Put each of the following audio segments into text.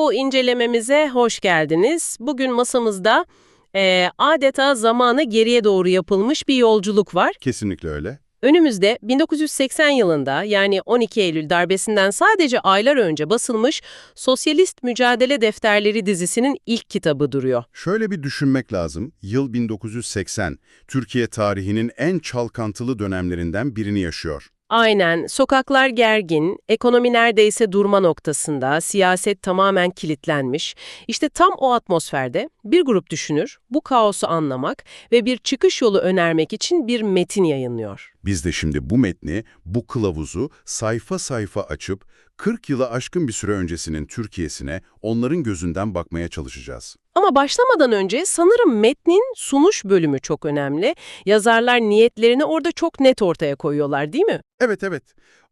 bu incelememize hoş geldiniz. Bugün masamızda eee, adeta zamanı geriye doğru yapılmış bir yolculuk var. Kesinlikle öyle. Önümüzde 1980 yılında yani 12 Eylül darbesinden sadece aylar önce basılmış Sosyalist Mücadele Defterleri dizisinin ilk kitabı duruyor. Şöyle bir düşünmek lazım. Yıl 1980, Türkiye tarihinin en çalkantılı dönemlerinden birini yaşıyor. Aynen, sokaklar gergin, ekonomi neredeyse durma noktasında, siyaset tamamen kilitlenmiş. İşte tam o atmosferde bir grup düşünür, bu kaosu anlamak ve bir çıkış yolu önermek için bir metin yayınlıyor. Biz de şimdi bu metni, bu kılavuzu sayfa sayfa açıp 40 yılı aşkın bir süre öncesinin Türkiye'sine onların gözünden bakmaya çalışacağız. Ama başlamadan önce sanırım metnin sunuş bölümü çok önemli. Yazarlar niyetlerini orada çok net ortaya koyuyorlar değil mi? Evet evet,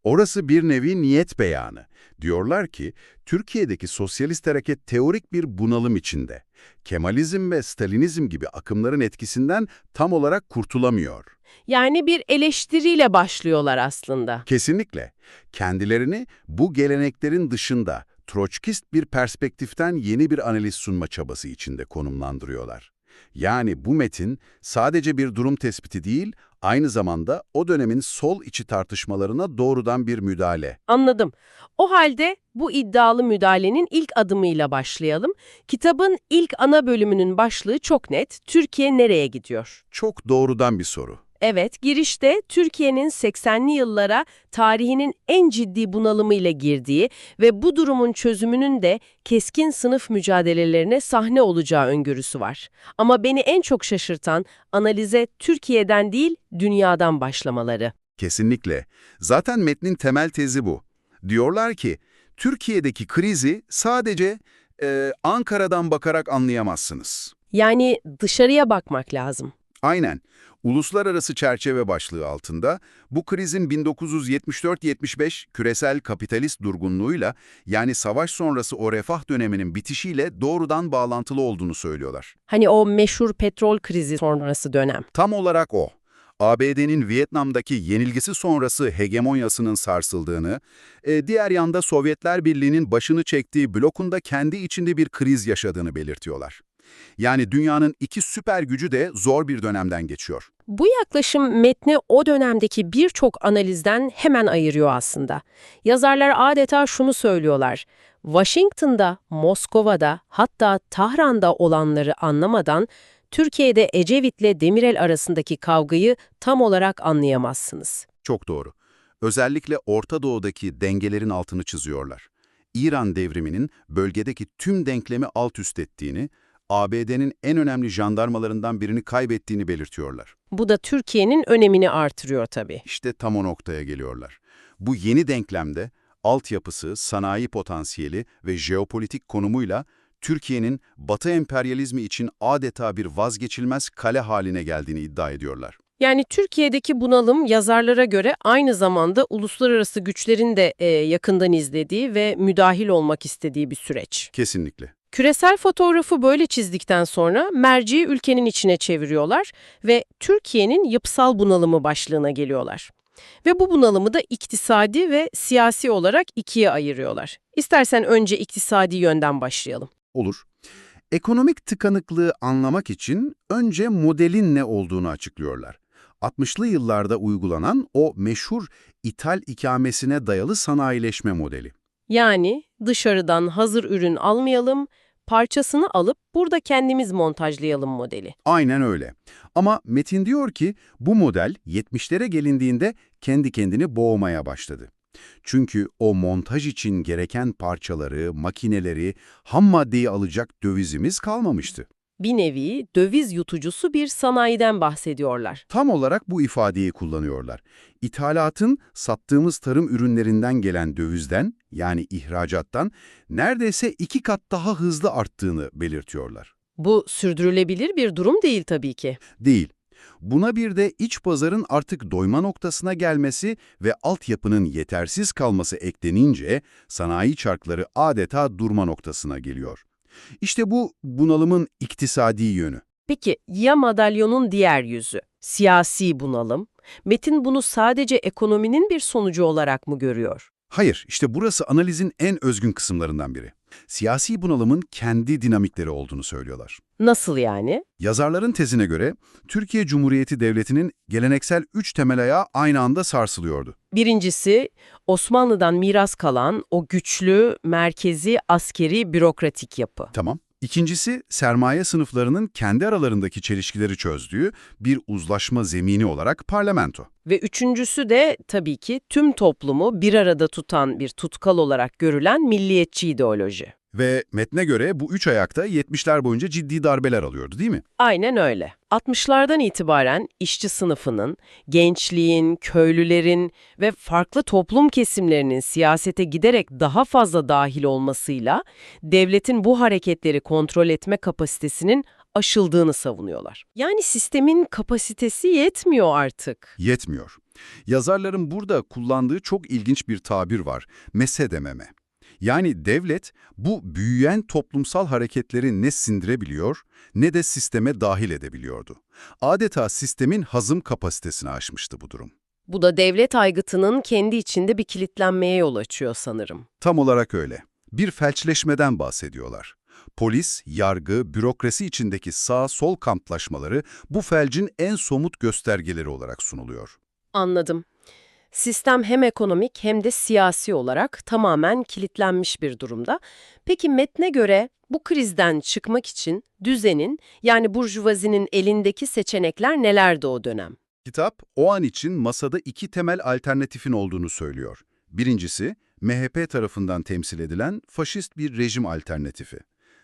orası bir nevi niyet beyanı. Diyorlar ki, Türkiye'deki sosyalist hareket teorik bir bunalım içinde. Kemalizm ve Stalinizm gibi akımların etkisinden tam olarak kurtulamıyor. Yani bir eleştiriyle başlıyorlar aslında. Kesinlikle. Kendilerini bu geleneklerin dışında Troçkist bir perspektiften yeni bir analiz sunma çabası içinde konumlandırıyorlar. Yani bu metin sadece bir durum tespiti değil, aynı zamanda o dönemin sol içi tartışmalarına doğrudan bir müdahale. Anladım. O halde bu iddialı müdahalenin ilk adımıyla başlayalım. Kitabın ilk ana bölümünün başlığı çok net. Türkiye nereye gidiyor? Çok doğrudan bir soru. Evet, girişte Türkiye'nin 80'li yıllara tarihinin en ciddi bunalımıyla girdiği ve bu durumun çözümünün de keskin sınıf mücadelelerine sahne olacağı öngörüsü var. Ama beni en çok şaşırtan analize Türkiye'den değil dünyadan başlamaları. Kesinlikle. Zaten metnin temel tezi bu. Diyorlar ki, Türkiye'deki krizi sadece e, Ankara'dan bakarak anlayamazsınız. Yani dışarıya bakmak lazım. Aynen. Uluslararası çerçeve başlığı altında bu krizin 1974-75 küresel kapitalist durgunluğuyla yani savaş sonrası o refah döneminin bitişiyle doğrudan bağlantılı olduğunu söylüyorlar. Hani o meşhur petrol krizi sonrası dönem. Tam olarak o. ABD'nin Vietnam'daki yenilgisi sonrası hegemonyasının sarsıldığını, e, diğer yanda Sovyetler Birliği'nin başını çektiği blokunda kendi içinde bir kriz yaşadığını belirtiyorlar. Yani dünyanın iki süper gücü de zor bir dönemden geçiyor. Bu yaklaşım metni o dönemdeki birçok analizden hemen ayırıyor aslında. Yazarlar adeta şunu söylüyorlar. Washington'da, Moskova'da hatta Tahran'da olanları anlamadan Türkiye'de Ecevit'le Demirel arasındaki kavgayı tam olarak anlayamazsınız. Çok doğru. Özellikle Orta Doğu'daki dengelerin altını çiziyorlar. İran devriminin bölgedeki tüm denklemi alt üst ettiğini, ABD'nin en önemli jandarmalarından birini kaybettiğini belirtiyorlar. Bu da Türkiye'nin önemini artırıyor tabii. İşte tam o noktaya geliyorlar. Bu yeni denklemde altyapısı, sanayi potansiyeli ve jeopolitik konumuyla Türkiye'nin Batı emperyalizmi için adeta bir vazgeçilmez kale haline geldiğini iddia ediyorlar. Yani Türkiye'deki bunalım yazarlara göre aynı zamanda uluslararası güçlerin de e, yakından izlediği ve müdahil olmak istediği bir süreç. Kesinlikle. Küresel fotoğrafı böyle çizdikten sonra merciği ülkenin içine çeviriyorlar ve Türkiye'nin yapısal bunalımı başlığına geliyorlar. Ve bu bunalımı da iktisadi ve siyasi olarak ikiye ayırıyorlar. İstersen önce iktisadi yönden başlayalım. Olur. Ekonomik tıkanıklığı anlamak için önce modelin ne olduğunu açıklıyorlar. 60'lı yıllarda uygulanan o meşhur ithal ikamesine dayalı sanayileşme modeli. Yani dışarıdan hazır ürün almayalım, parçasını alıp burada kendimiz montajlayalım modeli. Aynen öyle. Ama Metin diyor ki bu model 70'lere gelindiğinde kendi kendini boğmaya başladı. Çünkü o montaj için gereken parçaları, makineleri, ham maddeyi alacak dövizimiz kalmamıştı. Bir nevi döviz yutucusu bir sanayiden bahsediyorlar. Tam olarak bu ifadeyi kullanıyorlar. İthalatın sattığımız tarım ürünlerinden gelen dövizden yani ihracattan neredeyse iki kat daha hızlı arttığını belirtiyorlar. Bu sürdürülebilir bir durum değil tabii ki. Değil. Buna bir de iç pazarın artık doyma noktasına gelmesi ve altyapının yetersiz kalması eklenince sanayi çarkları adeta durma noktasına geliyor. İşte bu bunalımın iktisadi yönü. Peki ya madalyonun diğer yüzü? Siyasi bunalım. Metin bunu sadece ekonominin bir sonucu olarak mı görüyor? Hayır, işte burası analizin en özgün kısımlarından biri. Siyasi bunalımın kendi dinamikleri olduğunu söylüyorlar. Nasıl yani? Yazarların tezine göre Türkiye Cumhuriyeti Devleti'nin geleneksel üç temel ayağı aynı anda sarsılıyordu. Birincisi Osmanlı'dan miras kalan o güçlü, merkezi, askeri, bürokratik yapı. Tamam. İkincisi, sermaye sınıflarının kendi aralarındaki çelişkileri çözdüğü bir uzlaşma zemini olarak parlamento. Ve üçüncüsü de tabii ki tüm toplumu bir arada tutan bir tutkal olarak görülen milliyetçi ideoloji. Ve metne göre bu üç ayakta 70'ler boyunca ciddi darbeler alıyordu değil mi? Aynen öyle. 60'lardan itibaren işçi sınıfının, gençliğin, köylülerin ve farklı toplum kesimlerinin siyasete giderek daha fazla dahil olmasıyla devletin bu hareketleri kontrol etme kapasitesinin aşıldığını savunuyorlar. Yani sistemin kapasitesi yetmiyor artık. Yetmiyor. Yazarların burada kullandığı çok ilginç bir tabir var. Mesedememe. Yani devlet bu büyüyen toplumsal hareketleri ne sindirebiliyor ne de sisteme dahil edebiliyordu. Adeta sistemin hazım kapasitesini aşmıştı bu durum. Bu da devlet aygıtının kendi içinde bir kilitlenmeye yol açıyor sanırım. Tam olarak öyle. Bir felçleşmeden bahsediyorlar. Polis, yargı, bürokrasi içindeki sağ-sol kamplaşmaları bu felcin en somut göstergeleri olarak sunuluyor. Anladım. Sistem hem ekonomik hem de siyasi olarak tamamen kilitlenmiş bir durumda. Peki metne göre bu krizden çıkmak için düzenin yani burjuvazinin elindeki seçenekler nelerdi o dönem? Kitap, o an için masada iki temel alternatifin olduğunu söylüyor. Birincisi, MHP tarafından temsil edilen faşist bir rejim alternatifi.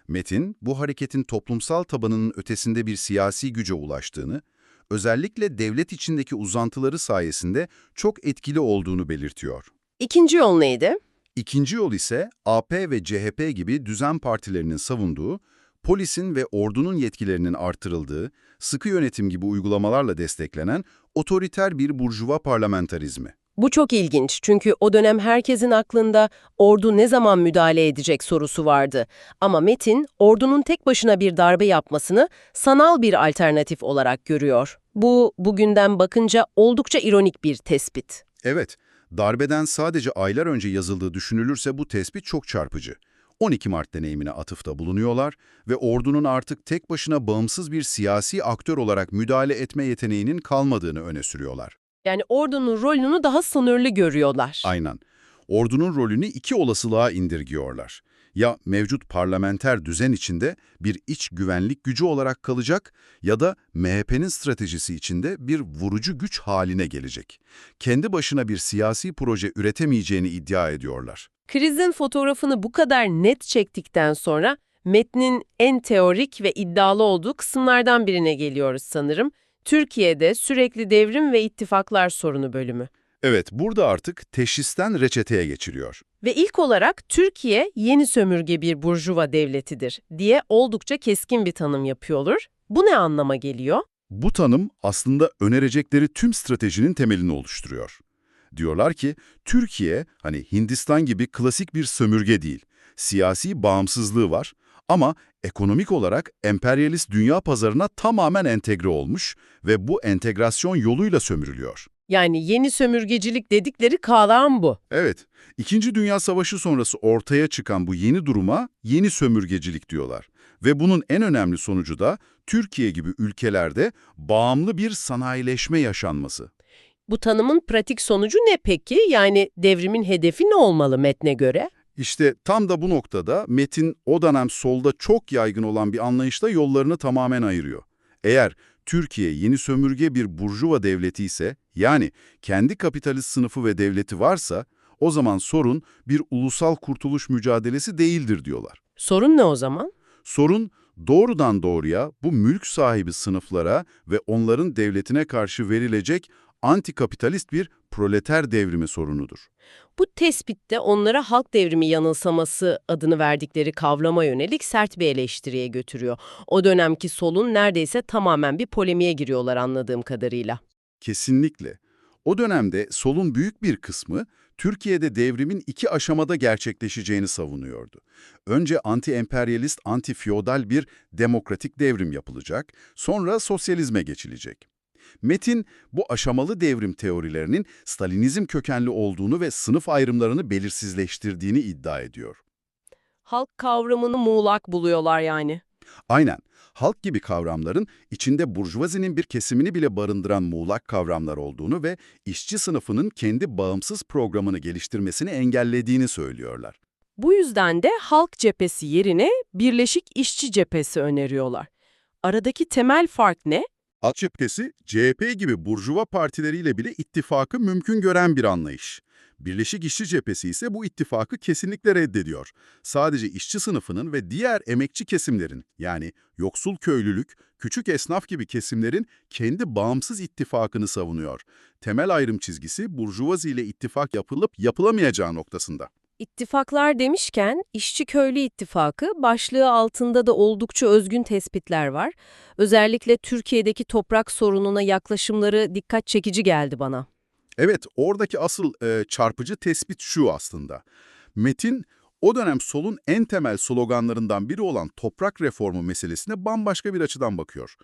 Metin, bu hareketin toplumsal tabanının ötesinde bir siyasi güce ulaştığını, özellikle devlet içindeki uzantıları sayesinde çok etkili olduğunu belirtiyor. İkinci yol neydi? İkinci yol ise AP ve CHP gibi düzen partilerinin savunduğu, polisin ve ordunun yetkilerinin artırıldığı, sıkı yönetim gibi uygulamalarla desteklenen otoriter bir burjuva parlamentarizmi. Bu çok ilginç çünkü o dönem herkesin aklında ordu ne zaman müdahale edecek sorusu vardı. Ama Metin, ordunun tek başına bir darbe yapmasını sanal bir alternatif olarak görüyor. Bu, bugünden bakınca oldukça ironik bir tespit. Evet, darbeden sadece aylar önce yazıldığı düşünülürse bu tespit çok çarpıcı. 12 Mart deneyimine atıfta bulunuyorlar ve ordunun artık tek başına bağımsız bir siyasi aktör olarak müdahale etme yeteneğinin kalmadığını öne sürüyorlar. Yani ordunun rolünü daha sınırlı görüyorlar. Aynen. Ordunun rolünü iki olasılığa indirgiyorlar. Ya mevcut parlamenter düzen içinde bir iç güvenlik gücü olarak kalacak ya da MHP'nin stratejisi içinde bir vurucu güç haline gelecek. Kendi başına bir siyasi proje üretemeyeceğini iddia ediyorlar. Krizin fotoğrafını bu kadar net çektikten sonra metnin en teorik ve iddialı olduğu kısımlardan birine geliyoruz sanırım. Türkiye'de sürekli devrim ve ittifaklar sorunu bölümü. Evet, burada artık teşhisten reçeteye geçiliyor. Ve ilk olarak Türkiye yeni sömürge bir burjuva devletidir diye oldukça keskin bir tanım yapıyorlar. Bu ne anlama geliyor? Bu tanım aslında önerecekleri tüm stratejinin temelini oluşturuyor. Diyorlar ki Türkiye hani Hindistan gibi klasik bir sömürge değil. Siyasi bağımsızlığı var ama ekonomik olarak emperyalist dünya pazarına tamamen entegre olmuş ve bu entegrasyon yoluyla sömürülüyor. Yani yeni sömürgecilik dedikleri kavram bu. Evet, İkinci Dünya Savaşı sonrası ortaya çıkan bu yeni duruma yeni sömürgecilik diyorlar. Ve bunun en önemli sonucu da Türkiye gibi ülkelerde bağımlı bir sanayileşme yaşanması. Bu tanımın pratik sonucu ne peki? Yani devrimin hedefi ne olmalı metne göre? İşte tam da bu noktada Metin o dönem solda çok yaygın olan bir anlayışla yollarını tamamen ayırıyor. Eğer Türkiye yeni sömürge bir burjuva devleti ise, yani kendi kapitalist sınıfı ve devleti varsa, o zaman sorun bir ulusal kurtuluş mücadelesi değildir diyorlar. Sorun ne o zaman? Sorun doğrudan doğruya bu mülk sahibi sınıflara ve onların devletine karşı verilecek antikapitalist bir proleter devrimi sorunudur. Bu tespitte onlara halk devrimi yanılsaması adını verdikleri kavrama yönelik sert bir eleştiriye götürüyor. O dönemki solun neredeyse tamamen bir polemiğe giriyorlar anladığım kadarıyla. Kesinlikle. O dönemde solun büyük bir kısmı Türkiye'de devrimin iki aşamada gerçekleşeceğini savunuyordu. Önce anti-emperyalist, anti-feodal bir demokratik devrim yapılacak, sonra sosyalizme geçilecek. Metin, bu aşamalı devrim teorilerinin Stalinizm kökenli olduğunu ve sınıf ayrımlarını belirsizleştirdiğini iddia ediyor. Halk kavramını muğlak buluyorlar yani. Aynen. Halk gibi kavramların içinde burjuvazinin bir kesimini bile barındıran muğlak kavramlar olduğunu ve işçi sınıfının kendi bağımsız programını geliştirmesini engellediğini söylüyorlar. Bu yüzden de halk cephesi yerine Birleşik İşçi Cephesi öneriyorlar. Aradaki temel fark ne? Halk cephesi, CHP gibi burjuva partileriyle bile ittifakı mümkün gören bir anlayış. Birleşik İşçi Cephesi ise bu ittifakı kesinlikle reddediyor. Sadece işçi sınıfının ve diğer emekçi kesimlerin, yani yoksul köylülük, küçük esnaf gibi kesimlerin kendi bağımsız ittifakını savunuyor. Temel ayrım çizgisi burjuvazi ile ittifak yapılıp yapılamayacağı noktasında. İttifaklar demişken işçi köylü ittifakı başlığı altında da oldukça özgün tespitler var. Özellikle Türkiye'deki toprak sorununa yaklaşımları dikkat çekici geldi bana. Evet, oradaki asıl e, çarpıcı tespit şu aslında. Metin, o dönem solun en temel sloganlarından biri olan toprak reformu meselesine bambaşka bir açıdan bakıyor.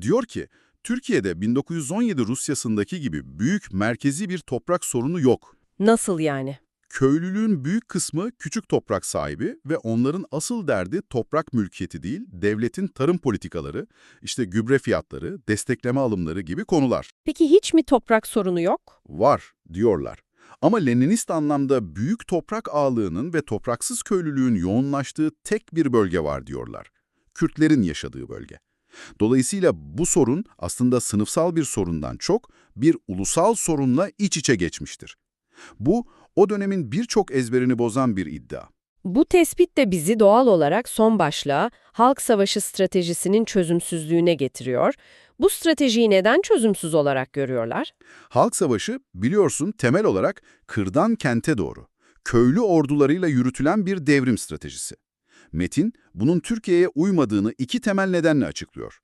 Diyor ki, Türkiye'de 1917 Rusyasındaki gibi büyük merkezi bir toprak sorunu yok. Nasıl yani? Köylülüğün büyük kısmı küçük toprak sahibi ve onların asıl derdi toprak mülkiyeti değil, devletin tarım politikaları, işte gübre fiyatları, destekleme alımları gibi konular. Peki hiç mi toprak sorunu yok? Var, diyorlar. Ama Leninist anlamda büyük toprak ağlığının ve topraksız köylülüğün yoğunlaştığı tek bir bölge var diyorlar. Kürtlerin yaşadığı bölge. Dolayısıyla bu sorun aslında sınıfsal bir sorundan çok bir ulusal sorunla iç içe geçmiştir. Bu, o dönemin birçok ezberini bozan bir iddia. Bu tespit de bizi doğal olarak son başlığa halk savaşı stratejisinin çözümsüzlüğüne getiriyor. Bu stratejiyi neden çözümsüz olarak görüyorlar? Halk savaşı, biliyorsun temel olarak kırdan kente doğru, köylü ordularıyla yürütülen bir devrim stratejisi. Metin, bunun Türkiye'ye uymadığını iki temel nedenle açıklıyor.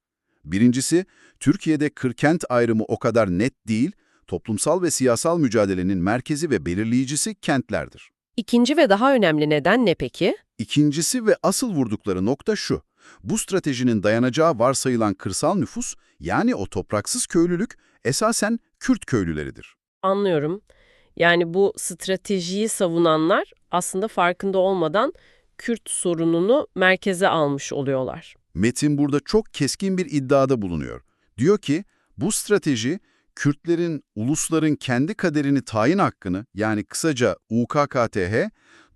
Birincisi, Türkiye'de kır-kent ayrımı o kadar net değil, toplumsal ve siyasal mücadelenin merkezi ve belirleyicisi kentlerdir. İkinci ve daha önemli neden ne peki? İkincisi ve asıl vurdukları nokta şu. Bu stratejinin dayanacağı varsayılan kırsal nüfus, yani o topraksız köylülük, esasen Kürt köylüleridir. Anlıyorum. Yani bu stratejiyi savunanlar aslında farkında olmadan Kürt sorununu merkeze almış oluyorlar. Metin burada çok keskin bir iddiada bulunuyor. Diyor ki, bu strateji, Kürtlerin, ulusların kendi kaderini tayin hakkını, yani kısaca UKKTH,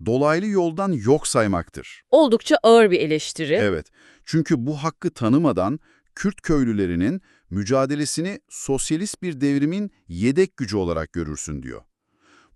dolaylı yoldan yok saymaktır. Oldukça ağır bir eleştiri. Evet, çünkü bu hakkı tanımadan Kürt köylülerinin mücadelesini sosyalist bir devrimin yedek gücü olarak görürsün diyor.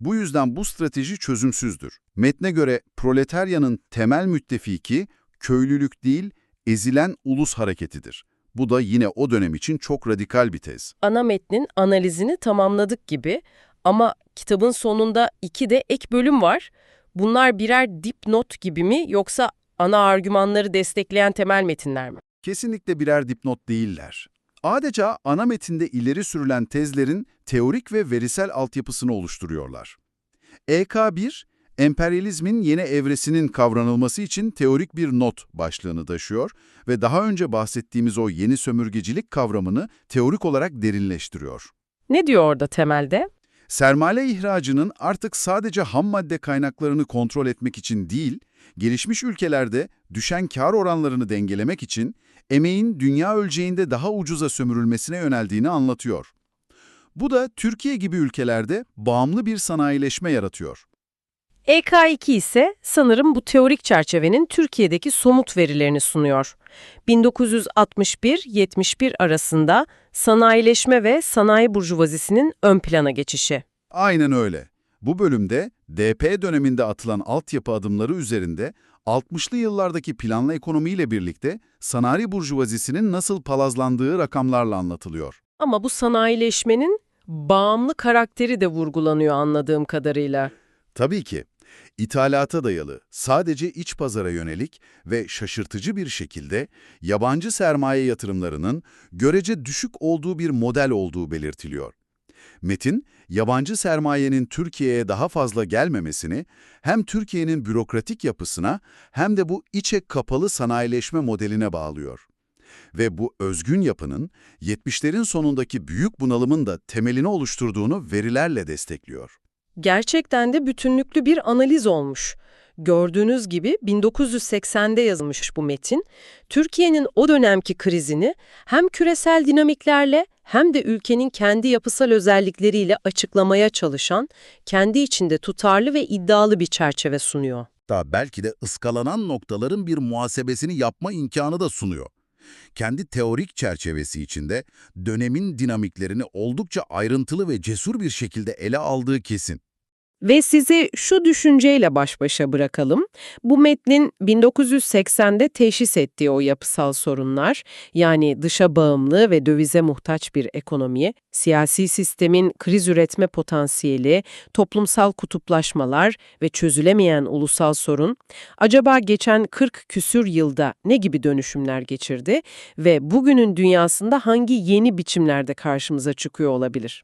Bu yüzden bu strateji çözümsüzdür. Metne göre proletaryanın temel müttefiki köylülük değil, ezilen ulus hareketidir. Bu da yine o dönem için çok radikal bir tez. Ana metnin analizini tamamladık gibi ama kitabın sonunda iki de ek bölüm var. Bunlar birer dipnot gibi mi yoksa ana argümanları destekleyen temel metinler mi? Kesinlikle birer dipnot değiller. Adeta ana metinde ileri sürülen tezlerin teorik ve verisel altyapısını oluşturuyorlar. EK1, emperyalizmin yeni evresinin kavranılması için teorik bir not başlığını taşıyor ve daha önce bahsettiğimiz o yeni sömürgecilik kavramını teorik olarak derinleştiriyor. Ne diyor orada temelde? Sermaye ihracının artık sadece ham madde kaynaklarını kontrol etmek için değil, gelişmiş ülkelerde düşen kar oranlarını dengelemek için emeğin dünya ölçeğinde daha ucuza sömürülmesine yöneldiğini anlatıyor. Bu da Türkiye gibi ülkelerde bağımlı bir sanayileşme yaratıyor. EK2 ise sanırım bu teorik çerçevenin Türkiye'deki somut verilerini sunuyor. 1961-71 arasında sanayileşme ve sanayi burjuvazisinin ön plana geçişi. Aynen öyle. Bu bölümde DP döneminde atılan altyapı adımları üzerinde 60'lı yıllardaki planlı ekonomiyle birlikte sanayi burjuvazisinin nasıl palazlandığı rakamlarla anlatılıyor. Ama bu sanayileşmenin bağımlı karakteri de vurgulanıyor anladığım kadarıyla. Tabii ki. İthalata dayalı, sadece iç pazara yönelik ve şaşırtıcı bir şekilde yabancı sermaye yatırımlarının görece düşük olduğu bir model olduğu belirtiliyor. Metin, yabancı sermayenin Türkiye'ye daha fazla gelmemesini hem Türkiye'nin bürokratik yapısına hem de bu içe kapalı sanayileşme modeline bağlıyor. Ve bu özgün yapının 70'lerin sonundaki büyük bunalımın da temelini oluşturduğunu verilerle destekliyor. Gerçekten de bütünlüklü bir analiz olmuş. Gördüğünüz gibi 1980'de yazılmış bu metin, Türkiye'nin o dönemki krizini hem küresel dinamiklerle hem de ülkenin kendi yapısal özellikleriyle açıklamaya çalışan, kendi içinde tutarlı ve iddialı bir çerçeve sunuyor. Hatta belki de ıskalanan noktaların bir muhasebesini yapma imkanı da sunuyor. Kendi teorik çerçevesi içinde dönemin dinamiklerini oldukça ayrıntılı ve cesur bir şekilde ele aldığı kesin. Ve sizi şu düşünceyle baş başa bırakalım. Bu metnin 1980'de teşhis ettiği o yapısal sorunlar, yani dışa bağımlı ve dövize muhtaç bir ekonomi, siyasi sistemin kriz üretme potansiyeli, toplumsal kutuplaşmalar ve çözülemeyen ulusal sorun, acaba geçen 40 küsür yılda ne gibi dönüşümler geçirdi ve bugünün dünyasında hangi yeni biçimlerde karşımıza çıkıyor olabilir?